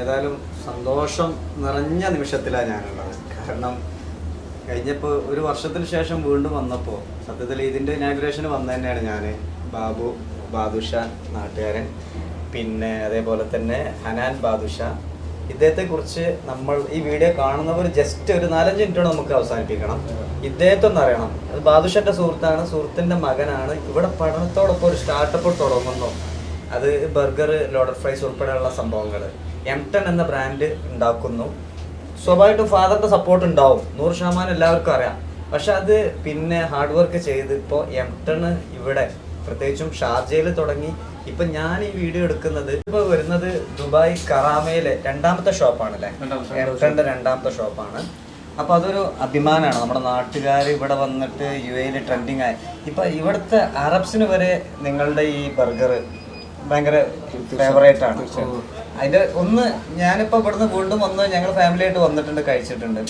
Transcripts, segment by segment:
ഏതായാലും സന്തോഷം നിറഞ്ഞ നിമിഷത്തിലാണ് ഞാനുള്ളത്. കാരണം കഴിഞ്ഞപ്പോൾ ഒരു വർഷത്തിന് ശേഷം വീണ്ടും വന്നപ്പോൾ സത്യത്തിൽ ഇതിന്റെ ഇനാഗ്രേഷന് വന്ന തന്നെയാണ് ഞാൻ ബാബു ബാദുഷ നാട്ടുകാരൻ പിന്നെ അതേപോലെ തന്നെ ഹനാൻ ബാദുഷ. ഇദ്ദേഹത്തെ കുറിച്ച് നമ്മൾ ഈ വീഡിയോ കാണുന്നവർ ജസ്റ്റ് ഒരു നാലഞ്ച് മിനിറ്റോടെ നമുക്ക് അവസാനിപ്പിക്കണം. ഇദ്ദേഹത്തെ ഒന്ന് അറിയണം. അത് ബാദുഷന്റെ സുഹൃത്താണ് സുഹൃത്തിന്റെ മകനാണ്. ഇവിടെ പഠനത്തോടൊപ്പം ഒരു സ്റ്റാർട്ടപ്പ് തുടങ്ങുന്നു. അത് ബർഗർ ലോഡർ ഫ്രൈസ് ഉൾപ്പെടെയുള്ള സംഭവങ്ങൾ എംടൺ എന്ന ബ്രാൻഡ് ഉണ്ടാക്കുന്നു. സ്വാഭാവികമായിട്ടും ഫാദറിന്റെ സപ്പോർട്ട് ഉണ്ടാവും. നൂറ് ശതമാനം എല്ലാവർക്കും അറിയാം. പക്ഷെ അത് പിന്നെ ഹാർഡ് വർക്ക് ചെയ്ത് ഇപ്പോൾ എം ടെൺ ഇവിടെ പ്രത്യേകിച്ചും ഷാർജയിൽ തുടങ്ങി. ഇപ്പൊ ഞാൻ ഈ വീഡിയോ എടുക്കുന്നത് ഇപ്പൊ വരുന്നത് ദുബായ് കറാമയിലെ രണ്ടാമത്തെ ഷോപ്പാണ് അല്ലേ എംടന്റെ രണ്ടാമത്തെ ഷോപ്പാണ്. അപ്പൊ അതൊരു അഭിമാനമാണ്. നമ്മുടെ നാട്ടുകാർ ഇവിടെ വന്നിട്ട് യു എയിൽ ട്രെൻഡിങ് ആയി. ഇപ്പൊ ഇവിടുത്തെ അറബ്സിന് വരെ നിങ്ങളുടെ ഈ ബർഗർ ഭയങ്കര ഫേവറേറ്റ് ആണ്. അതിന്റെ ഒന്ന് ഞാനിപ്പോ ഇവിടുന്ന് വീണ്ടും ഒന്ന് ഞങ്ങൾ ഫാമിലി ആയിട്ട് വന്നിട്ടുണ്ട് കഴിച്ചിട്ടുണ്ട്.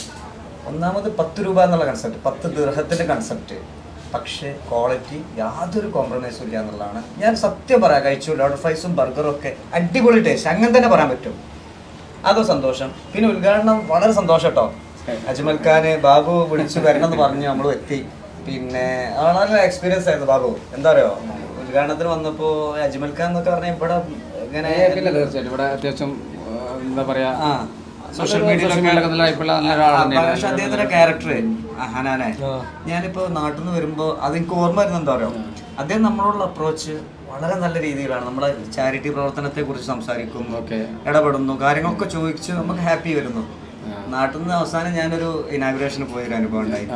ഒന്നാമത് പത്ത് രൂപ എന്നുള്ള കൺസെപ്റ്റ് പത്ത് ദീർഘത്തിന്റെ കൺസെപ്റ്റ് പക്ഷേ ക്വാളിറ്റി യാതൊരു കോംപ്രമൈസും ഇല്ല എന്നുള്ളതാണ്. ഞാൻ സത്യം പറയാം കഴിച്ചു ലോഡ് ഫ്രൈസും ബർഗറും ഒക്കെ അടിപൊളി ടേസ്റ്റ് അങ്ങനെ തന്നെ പറയാൻ പറ്റും. അതോ സന്തോഷം. പിന്നെ ഉദ്ഘാടനം വളരെ സന്തോഷം കേട്ടോ. അജ്മൽ ഖാന് ബാബു വിളിച്ചു വരണം എന്ന് പറഞ്ഞു നമ്മൾ എത്തി. പിന്നെ വളരെ എക്സ്പീരിയൻസ് ആയിരുന്നു ബാബു. എന്താ പറയുക ഉദ്ഘാടനത്തിന് വന്നപ്പോൾ അജ്മൽ ഖാൻ എന്നൊക്കെ പറഞ്ഞാൽ ഇവിടെ ഇങ്ങനെ പിന്നെ തീർച്ചയായിട്ടും. ഇവിടെ അത്യാവശ്യം എന്താ പറയാ ആ. സോഷ്യൽ. പക്ഷെ അദ്ദേഹത്തിന്റെ ക്യാരക്ടർ ഹനാനെ. ഞാനിപ്പോ നാട്ടിൽ നിന്ന് വരുമ്പോ അത് എനിക്ക് ഓർമ്മ വരുന്ന എന്താ പറയുക അദ്ദേഹം നമ്മളോടുള്ള അപ്രോച്ച് വളരെ നല്ല രീതിയിലാണ് നമ്മളെ ചാരിറ്റി പ്രവർത്തനത്തെ കുറിച്ച് സംസാരിക്കുന്നു Okay. ഇടപെടുന്നു കാര്യങ്ങളൊക്കെ ചോദിച്ച് നമുക്ക് ഹാപ്പി വരുന്നു. നാട്ടിൽ നിന്ന് അവസാനം ഞാനൊരു പോയ പോയൊരു അനുഭവം ഉണ്ടായി.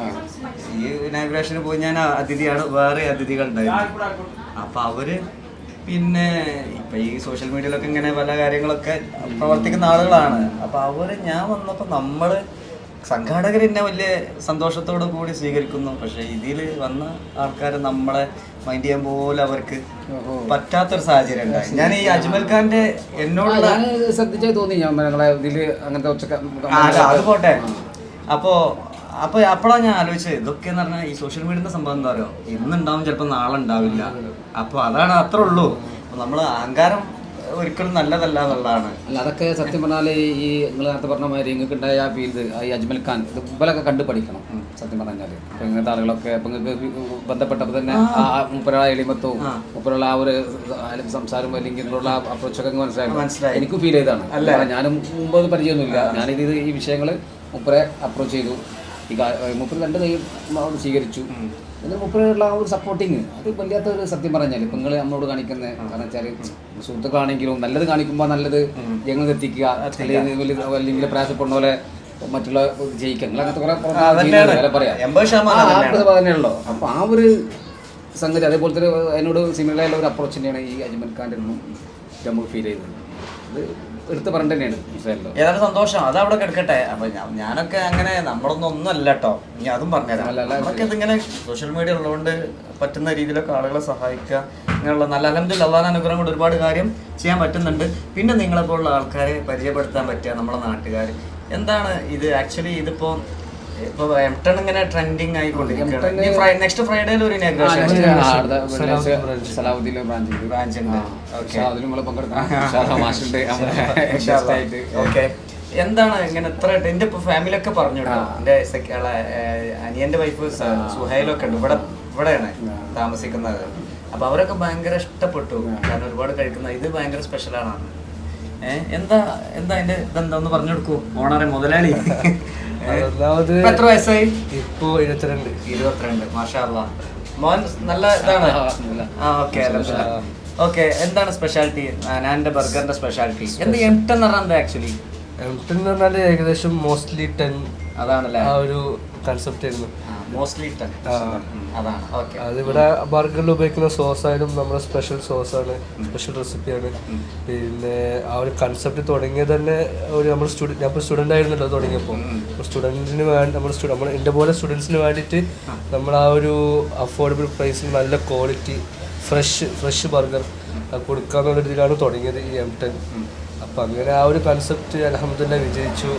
ഈ ഇനാഗ്രേഷന് പോയി ഞാൻ അതിഥിയാണ് വേറെ അതിഥികൾ ഉണ്ടായിരുന്നു അപ്പൊ അവർ പിന്നെ ഇപ്പൊ ഈ സോഷ്യൽ മീഡിയയിലൊക്കെ ഇങ്ങനെ പല കാര്യങ്ങളൊക്കെ പ്രവർത്തിക്കുന്ന ആളുകളാണ്. അപ്പൊ അവർ ഞാൻ വന്നപ്പോ നമ്മൾ സംഘാടകർ എന്നെ വലിയ സന്തോഷത്തോടു കൂടി സ്വീകരിക്കുന്നു. പക്ഷെ ഇതിൽ വന്ന ആൾക്കാർ നമ്മളെ മൈൻഡ് ചെയ്യാൻ പോലും അവർക്ക്. പറ്റാത്തൊരു സാഹചര്യം ഉണ്ടായി. ഞാൻ ഈ അജ്മൽ ഖാന്റെ എന്നോട് ശ്രദ്ധിച്ചേ തോന്നി. ഞാൻ ഇതിൽ അങ്ങനത്തെ അത് പോട്ടെ. അപ്പോ അപ്പൊ അപ്പോഴാണ് ഞാൻ ആലോചിച്ചത് ഇതൊക്കെ എന്ന് പറഞ്ഞാൽ ഈ സോഷ്യൽ മീഡിയന്റെ സംഭവം എന്താ പറയുക ഇന്നുണ്ടാവും ചിലപ്പോൾ നാളെ ഉണ്ടാവില്ല അപ്പൊ അതാണ് അത്ര ഉള്ളൂ. നമ്മൾ നമ്മൾ അഹങ്കാരം ഒരിക്കലും നല്ലതല്ല എന്നുള്ളതാണ്. അല്ല അതൊക്കെ സത്യം പറഞ്ഞാൽ ഈ നിങ്ങൾ നേരത്തെ പറഞ്ഞ മാതിരി നിങ്ങൾക്ക് ഉണ്ടായ ആ ഫീൽഡ് ഈ അജ്മൽ ഖാൻ ഇത് മുമ്പലൊക്കെ കണ്ട് പഠിക്കണം സത്യം പറഞ്ഞാൽ അപ്പൊ ഇങ്ങനത്തെ ആളുകളൊക്കെ അപ്പൊ നിങ്ങൾക്ക് ബന്ധപ്പെട്ടപ്പോൾ തന്നെ ആ. മുപ്പലുള്ള എളിമത്വവും മുപ്പലുള്ള ആ ഒരു സംസാരം അല്ലെങ്കിൽ നിങ്ങളുള്ള അപ്രോച്ചൊക്കെ മനസ്സിലായി? മനസ്സിലായി. എനിക്കും ഫീൽ ചെയ്താണ് ഞാനും മുമ്പ് അത് പരിചയമൊന്നുമില്ല. ഞാനിത് ഈ വിഷയങ്ങൾ മുപ്പരെ അപ്രോച്ച് ചെയ്തു. ഈ മുപ്പര് രണ്ട് കൈ അവിടെ സ്വീകരിച്ചു. എന്നാൽ മുപ്പരുള്ള ആ ഒരു സപ്പോർട്ടിങ് അത് വല്ലാത്ത ഒരു സത്യം പറഞ്ഞാൽ ഇപ്പം നിങ്ങൾ നമ്മളോട് കാണിക്കുന്നത് കാരണം വെച്ചാൽ സുഹൃത്തുക്കളാണെങ്കിലും നല്ലത് കാണിക്കുമ്പോൾ നല്ലത് ജനങ്ങൾ എത്തിക്കുക. അല്ലെങ്കിൽ പ്രയാസപ്പെടുന്ന പോലെ മറ്റുള്ള ജയിക്കുക. നിങ്ങൾ അങ്ങനത്തെ കുറെ തന്നെയാണല്ലോ അപ്പൊ ആ ഒരു സംഗതി അതേപോലെ തന്നെ അതിനോട് സിമിലർ ആയുള്ള ഒരു അപ്രോച്ച് തന്നെയാണ് ഈ അജ്മൽ ഖാന്റെ ഒന്നും നമുക്ക് ഫീൽ ചെയ്തത്. അത് എടുത്ത് പറഞ്ഞു തന്നെയാണ് ഏതായാലും സന്തോഷം. അത് അവിടെ കിടക്കട്ടെ. അപ്പൊ ഞാനൊക്കെ അങ്ങനെ നമ്മളൊന്നും ഒന്നും അല്ല കേട്ടോ ഇനി അതും പറഞ്ഞുതരാം. നമ്മളൊക്കെ ഇതിങ്ങനെ സോഷ്യൽ മീഡിയ ഉള്ളതുകൊണ്ട് പറ്റുന്ന രീതിയിലൊക്കെ ആളുകളെ സഹായിക്കുക അങ്ങനെയുള്ള നല്ല അലഹദില്ല അള്ളാഹ് അനുഗ്രഹം കൊണ്ട് ഒരുപാട് കാര്യം ചെയ്യാൻ പറ്റുന്നുണ്ട്. പിന്നെ നിങ്ങളെപ്പോലുള്ള ആൾക്കാരെ പരിചയപ്പെടുത്താൻ പറ്റുക നമ്മളെ നാട്ടുകാർ എന്താണ് ഇത്? ആക്ച്വലി ഇതിപ്പോ ഇപ്പൊ എംടൺ ഇങ്ങനെ ട്രെൻഡിങ് ആയിക്കൊണ്ടിരിക്കുകയാണ്. നെക്സ്റ്റ് ഫ്രൈഡേയിൽ ഒരു ഇനാഗ്രേഷൻ സലാഹുദ്ദീൻ ബ്രാഞ്ച്. ബ്രാഞ്ച്. ഉണ്ട്. ഓക്കെ അതിലും നമ്മൾ പങ്കെടുക്കണം. ഓക്കെ എന്താണ് ഇങ്ങനെ എത്ര എന്റെ ഇപ്പൊ ഫാമിലി ഒക്കെ പറഞ്ഞു എന്റെ അനിയന്റെ വൈഫ് സുഹൈലൊക്കെ ഉണ്ട്. ഇവിടെ ഇവിടെയാണ് താമസിക്കുന്നത്. അപ്പൊ അവരൊക്കെ ഭയങ്കര ഇഷ്ടപ്പെട്ടു. കാരണം ഒരുപാട് കഴിക്കുന്ന ഇത് ഭയങ്കര സ്പെഷ്യലാണ് ഏഹ് എന്താ എന്താ അതിന്റെ ഇതെന്താ? ഒന്ന് പറഞ്ഞു കൊടുക്കൂ. ഓണറെ മുതലാളി. ഇപ്പൊ എത്ര വയസ്സായി? ഇപ്പോ ഇരുപത്തിരണ്ട്. ഇരുപത്തിരണ്ട് മാഷാ അല്ലാ. മോൻ നല്ല ഇതാണ്. ആ ഓക്കെ ഓക്കെ എന്താണ് സ്പെഷ്യാലിറ്റി നാന്റെ ബർഗറിന്റെ സ്പെഷ്യാലിറ്റി എന്ത് എംടെൻ എന്ന് പറഞ്ഞാൽ ആക്ച്വലി എംടെൻ എന്ന് പറഞ്ഞാൽ ഏകദേശം മോസ്റ്റ്ലി ടെൻ അതാണല്ലേ? ആ ഒരു കൺസെപ്റ്റ് ആയിരുന്നു. മോസ്റ്റ്ലി അതാണ്. ഓക്കെ അതിവിടെ ബർഗറിൽ ഉപയോഗിക്കുന്ന സോസ് ആയാലും നമ്മുടെ സ്പെഷ്യൽ സോസാണ് സ്പെഷ്യൽ റെസിപ്പിയാണ്. പിന്നെ ആ ഒരു കൺസെപ്റ്റ് തുടങ്ങിയത് തന്നെ ഒരു നമ്മൾ സ്റ്റുഡൻ ഞാൻ ഇപ്പോൾ സ്റ്റുഡന്റ് ആയിരുന്നല്ലോ തുടങ്ങിയപ്പോൾ. സ്റ്റുഡന്റിന് വേണ്ടി നമ്മൾ സ്റ്റുഡൻ നമ്മൾ എന്റെ പോലെ സ്റ്റുഡൻസിന് വേണ്ടിയിട്ട് നമ്മൾ ആ ഒരു അഫോർഡബിൾ പ്രൈസിൽ നല്ല ക്വാളിറ്റി ഫ്രഷ് ഫ്രഷ് ബർഗർ കൊടുക്കാന്നുള്ള രീതിയിലാണ് തുടങ്ങിയത് ഈ എം ടെൻ അപ്പം അങ്ങനെ ആ ഒരു കൺസെപ്റ്റ് അലഹമ്മദില്ല വിജയിച്ചു.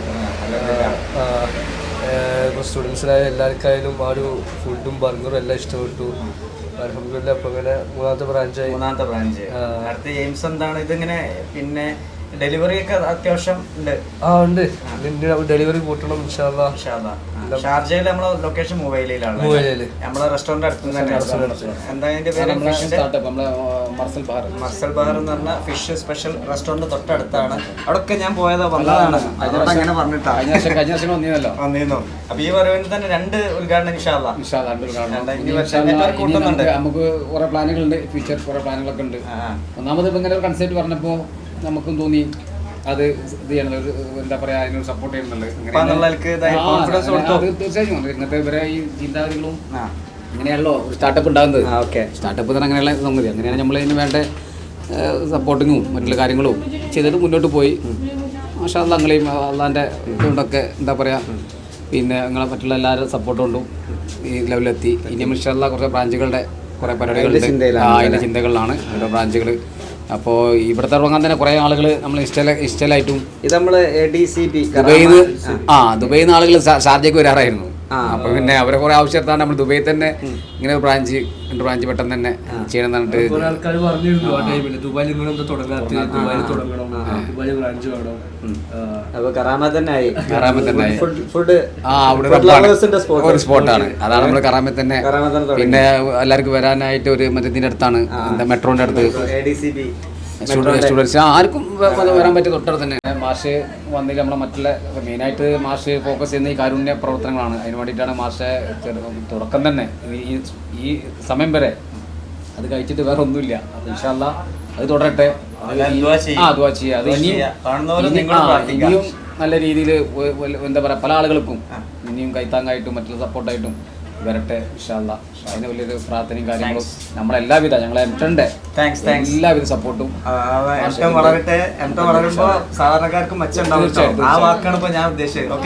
ഇപ്പോൾ സ്റ്റുഡൻസിനായ എല്ലാവർക്കായാലും ആ ഒരു ഫുഡും ബർഗറും എല്ലാം ഇഷ്ടപ്പെട്ടു. അലഹമില്ല അപ്പം അങ്ങനെ മൂന്നാമത്തെ ബ്രാഞ്ചായി മൂന്നാമത്തെ ബ്രാഞ്ച് അടുത്ത എയിംസ് എന്താണ്? ഇതിങ്ങനെ പിന്നെ ഡെലിവറി ഒക്കെ അത്യാവശ്യം ഉണ്ട്. ആ ഉണ്ട്. ഡെലിവറി കൂട്ടണം ഇൻഷാല്ലാ ഇൻഷാ അല്ലാ. ഷാർജയിൽ നമ്മളെ ലൊക്കേഷൻ മൊബൈലിലാണ് മൊബൈലിൽ. നമ്മളെ റെസ്റ്റോറന്റ് അടുത്ത് തന്നെ. എന്താ അതിന്റെ പേര്? നമ്മളെ ഫിഷിന്റെ സ്റ്റാർട്ടപ്പ് നമ്മളെ മർസൽ ബാർ മർസൽ ബാർ എന്ന് പറഞ്ഞ ഫിഷ് സ്പെഷ്യൽ റെസ്റ്റോറന്റ് തൊട്ടടുത്താണ്. അവിടൊക്കെ ഞാൻ പോയത് വന്നതാണ്. അങ്ങനെ പറഞ്ഞിട്ടാ. കഴിഞ്ഞ വർഷം കഴിഞ്ഞ വർഷം വന്നിരുന്നല്ലോ വന്നിരുന്നു അപ്പൊ ഈ വരവിന് തന്നെ രണ്ട് ഉദ്ഘാടനം നമുക്ക് കുറെ പ്ലാനുകളുണ്ട് ഫ്യൂച്ചർ കുറെ പ്ലാനുകളൊക്കെ ഉണ്ട്. ഒന്നാമത് ഇപ്പൊ ഇങ്ങനെ ഒരു കൺസെപ്റ്റ് പറഞ്ഞപ്പോ നമുക്കും തോന്നി അത് ഇത് ചെയ്യണത് എന്താ പറയാ അതിനൊരു സപ്പോർട്ട് കൊടുത്തോ? തീർച്ചയായും ഇന്നത്തെ ഇങ്ങനത്തെ ഇവരെ ഈ ചിന്താഗതികളും അങ്ങനെയാണല്ലോ ഒരു സ്റ്റാർട്ടപ്പ് ഉണ്ടാകുന്നത്. ഓക്കെ. സ്റ്റാർട്ടപ്പ് തന്നെ അങ്ങനെയുള്ള സംഗതി. അങ്ങനെയാണ് നമ്മൾ ഇതിന് വേണ്ട സപ്പോർട്ടിങ്ങും മറ്റുള്ള കാര്യങ്ങളും ചെയ്തിട്ട് മുന്നോട്ട് പോയി. മാഷാ അത് അങ്ങനെയും അള്ളാന്റെ ഇതുകൊണ്ടൊക്കെ എന്താ പറയുക പിന്നെ നിങ്ങളെ മറ്റുള്ള എല്ലാവരും സപ്പോർട്ട് കൊണ്ടും ഈ ലെവലിലെത്തി ഇനി മിഷല്ല കുറച്ച് ബ്രാഞ്ചുകളുടെ കുറേ പരിപാടികളുടെ അതിന്റെ ചിന്തകളിലാണ്. ഓരോ ബ്രാഞ്ചുകൾ അപ്പോൾ ഇവിടുത്തെ തുടങ്ങാൻ തന്നെ കുറേ ആളുകൾ നമ്മൾ ഇഷ്ടല ഇഷ്ടലായിട്ടും ഇത് നമ്മൾ ഡി സി പി ദുബൈയിൽ നിന്ന് ആ ദുബൈയിൽ നിന്ന് ആളുകൾ ഷാർജയ്ക്ക് വരാറായിരുന്നു. അപ്പൊ പിന്നെ അവരെ കുറെ ആവശ്യത്താണ് നമ്മൾ ദുബൈയിൽ തന്നെ ഇങ്ങനെ ഒരു ബ്രാഞ്ച് രണ്ട് ബ്രാഞ്ച് പെട്ടെന്ന് തന്നെ ചെയ്യണം എന്നിട്ട് ആൾക്കാർ പറഞ്ഞിരുന്നു ആ ടൈമിൽ ദുബായിൽ നിങ്ങൾ എന്താ തുടങ്ങാത്ത ദുബായിൽ തുടങ്ങണം. ദുബായിൽ ബ്രാഞ്ച് വേണം. അപ്പൊ കറാമ തന്നെ ആയി. കറാമത്ത് തന്നെ. ഫുഡ് ആ അവിടെ. ഒരു സ്പോട്ടാണ് അതാണ് നമ്മൾ കറാമ തന്നെ. കറാമത്ത് തന്നെ തുടങ്ങി. പിന്നെ എല്ലാവർക്കും വരാനായിട്ട് ഒരു മറ്റേ അടുത്താണ്. മെട്രോന്റെ അടുത്ത്. A D C P students ആർക്കും വരാൻ പറ്റിയ തൊട്ടടുത്ത് തന്നെ. മാഷ് വന്നിട്ട് നമ്മളെ മറ്റുള്ള മെയിനായിട്ട് മാഷ് ഫോക്കസ് ചെയ്യുന്ന ഈ കാരുണ്യ പ്രവർത്തനങ്ങളാണ്. അതിന് വേണ്ടിയിട്ടാണ് മാഷെ തുടക്കം തന്നെ. ഈ- സമയം വരെ അത് കഴിച്ചിട്ട് വേറെ ഒന്നുമില്ല. അപ്പൊ ഇൻഷാല്ല അത് തുടരട്ടെ. അത് ദുആ ചെയ്യ്. ആ ദുആ ചെയ്യുക അത് ഇനിയും. ഇനിയും നല്ല രീതിയിൽ എന്താ പറയാ പല ആളുകൾക്കും ഇനിയും കൈത്താങ്ങായിട്ടും മറ്റുള്ള സപ്പോർട്ടായിട്ടും വരട്ടെ വിശാല അതിന് വലിയൊരു പ്രാർത്ഥനയും കാര്യങ്ങളും നമ്മളെല്ലാവിധ ഞങ്ങളെ എംടന്റെ താങ്ക്സ് താങ്ക്സ് എല്ലാവിധ സപ്പോർട്ടും വളരട്ടെ. വളരുമ്പോ സാധാരണക്കാർക്ക് മെച്ചം ആ വാക്കാണ് ഇപ്പൊ ഞാൻ ഉദ്ദേശിച്ചത്.